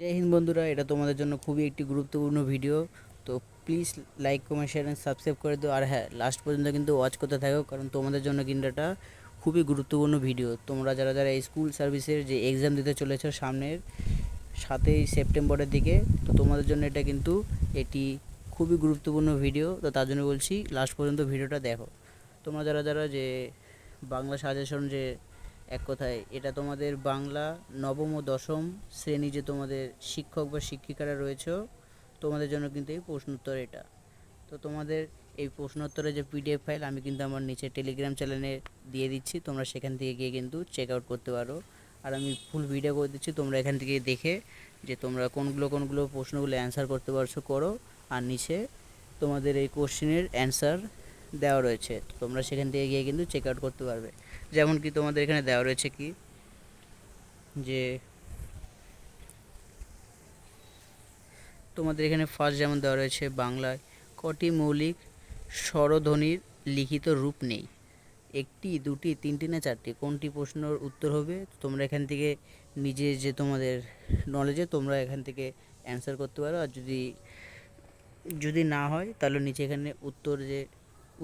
জয় হিন্দ বন্ধুরা, এটা তোমাদের জন্য খুবই একটি গুরুত্বপূর্ণ ভিডিও তো please like comment share and subscribe করে দিও। আর হ্যাঁ লাস্ট পর্যন্ত কিন্তু ওয়াচ করতে থাকো, কারণ তোমাদের জন্য কিন্তু এটা খুবই গুরুত্বপূর্ণ ভিডিও তোমরা যারা যারা স্কুল সার্ভিসের যে এক্সাম দিতে চলেছো সামনের সাতই সেপ্টেম্বরের দিকে, তো তোমাদের জন্য এটা কিন্তু এটি খুবই গুরুত্বপূর্ণ ভিডিও তো তার জন্য বলছি লাস্ট পর্যন্ত ভিডিওটা দেখো। তোমরা যারা যারা যে বাংলা সাজেশন যে এক কথায়, এটা তোমাদের বাংলা নবম ও দশম শ্রেণি যে তোমাদের শিক্ষক বা শিক্ষিকারা রয়েছে, তোমাদের জন্য কিন্তু এই প্রশ্নোত্তর এটা। তো তোমাদের এই প্রশ্নোত্তরের যে পিডিএফ ফাইল, আমি কিন্তু আমার নিচে টেলিগ্রাম চ্যানেলে দিয়ে দিচ্ছি, তোমরা সেখান থেকে গিয়ে কিন্তু চেক আউট করতে পারো। আর আমি ফুল ভিডিও করে দিচ্ছি, তোমরা এখান থেকে দেখে যে তোমরা কোনগুলো কোনগুলো প্রশ্নগুলো অ্যান্সার করতে পারছ, করো। আর নিচে তোমাদের এই কোশ্চেনের অ্যান্সার দেওয়া রয়েছে। তোমরা সেখান থেকে গিয়ে কিন্তু চেক আউট করতে পারবে। যেমন কি তোমাদের এখানে দেওয়া রয়েছে কি? যে তোমাদের এখানে ফার্স্ট যেমন দেওয়া রয়েছে বাংলায়, কটি মৌলিক স্বরধ্বনির লিখিত রূপ নেই? একটি, দুটি, তিনটি না চারটি? কোনটি প্রশ্নের উত্তর হবে? তোমরা এখান থেকে নিজে যে তোমাদের নলেজে তোমরা এখান থেকে অ্যান্সার করতে পারো। আর যদি যদি না হয়, তাহলে নিচে এখানে উত্তর যে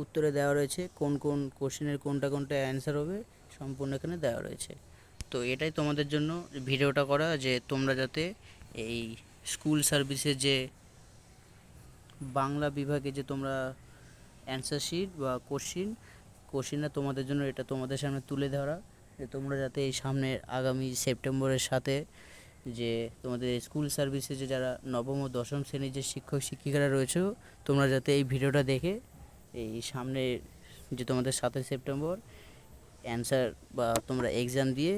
উত্তরে দেওয়া রয়েছে কোন কোন কোশ্চেনের কোনটা কোনটা অ্যান্সার হবে সম্পূর্ণ এখানে দেওয়া রয়েছে। তো এটাই তোমাদের জন্য ভিডিওটা করা যে তোমরা যাতে এই স্কুল সার্ভিসের যে বাংলা বিভাগে যে তোমরা অ্যান্সার শিট বা কোশ্চিন, কোশ্চিনটা তোমাদের জন্য এটা তোমাদের সামনে তুলে ধরা, যে তোমরা যাতে এই সামনের আগামী সেপ্টেম্বরের সাথে যে তোমাদের স্কুল সার্ভিসে যে যারা নবম ও দশম শ্রেণির যে শিক্ষক শিক্ষিকারা রয়েছে, তোমরা যাতে এই ভিডিওটা দেখে এই সামনে যে তোমাদের সাতই সেপ্টেম্বর অ্যান্সার বা তোমরা এক্সাম দিয়ে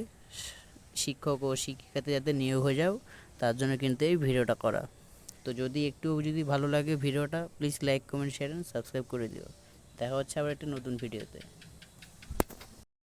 শিক্ষক ও শিক্ষিকাতে যাতে নিয়োগ হয়ে যাও, তার জন্য কিন্তু এই ভিডিওটা করা। তো যদি একটু যদি ভালো লাগে ভিডিওটা please like comment share subscribe করে দিও। দেখা হচ্ছে আবার একটা নতুন ভিডিওতে।